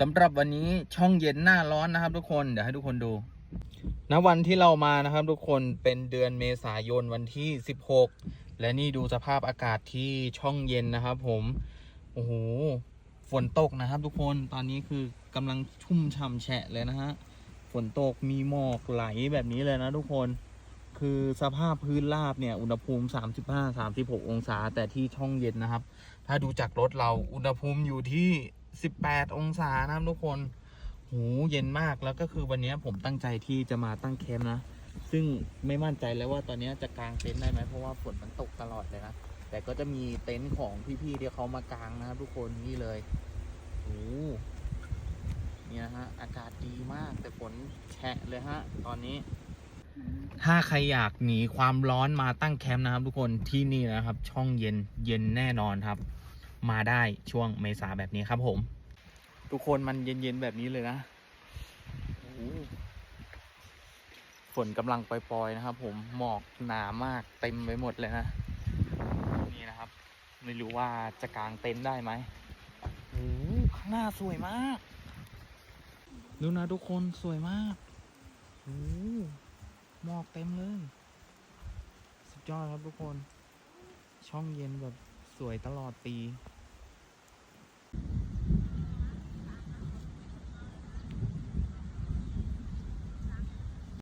สำหรับวันนี้ช่องเย็นหน้าร้อนนะครับ ทุกคนเดี๋ยวให้ทุกคนดูณวันที่เรามานะครับ ทุกคนเป็นเดือนเมษายนวันที่ 16 และนี่ดูสภาพอากาศที่ช่องเย็นนะครับ ผมโอ้โหฝนตกนะครับ ทุกคนตอนนี้คือกำลังชุ่มฉ่ำแฉะเลยนะฮะฝนตกมีหมอกไหลแบบนี้เลยนะ ทุกคนคือสภาพพื้นราบเนี่ย อุณหภูมิ 35-36 องศา แต่ที่ช่องเย็นนะครับ ถ้าดูจากรถเราอุณหภูมิอยู่ที่ 18 องศานะครับทุกคน หูเย็นมากแล้วก็คือวันนี้ผมตั้งใจที่จะมาตั้งแคมป์นะ ซึ่งไม่มั่นใจแล้วว่าตอนนี้จะกางเต็นท์ได้ไหมเพราะว่าฝนมันตกตลอดเลยนะ แต่ก็จะมีเต็นท์ของพี่ๆที่เขามากางนะครับทุกคนนี่เลยโอ้เนี่ยฮะอากาศดีมากแต่ฝนแฉะเลยฮะตอนนี้ถ้าใครอยากหนีความร้อนมาตั้งแคมป์นะครับทุกคนที่นี่นะครับ ช่องเย็นเย็นแน่นอนครับ มาได้ช่วงเมษาแบบนี้ครับผม ทุกคนมันเย็นๆแบบนี้เลยนะฝนกำลังปล่อยๆนะครับ ผมหมอกหนามากเต็มไปหมดเลยนะนี่นะครับ ไม่รู้ว่าจะกางเต็นท์ได้ไหมโอ้ข้างหน้าสวยมากดูนะทุกคนสวยมากโอ้หมอกเต็มเลย สุดยอดครับทุกคน ช่องเย็นแบบสวยตลอดปี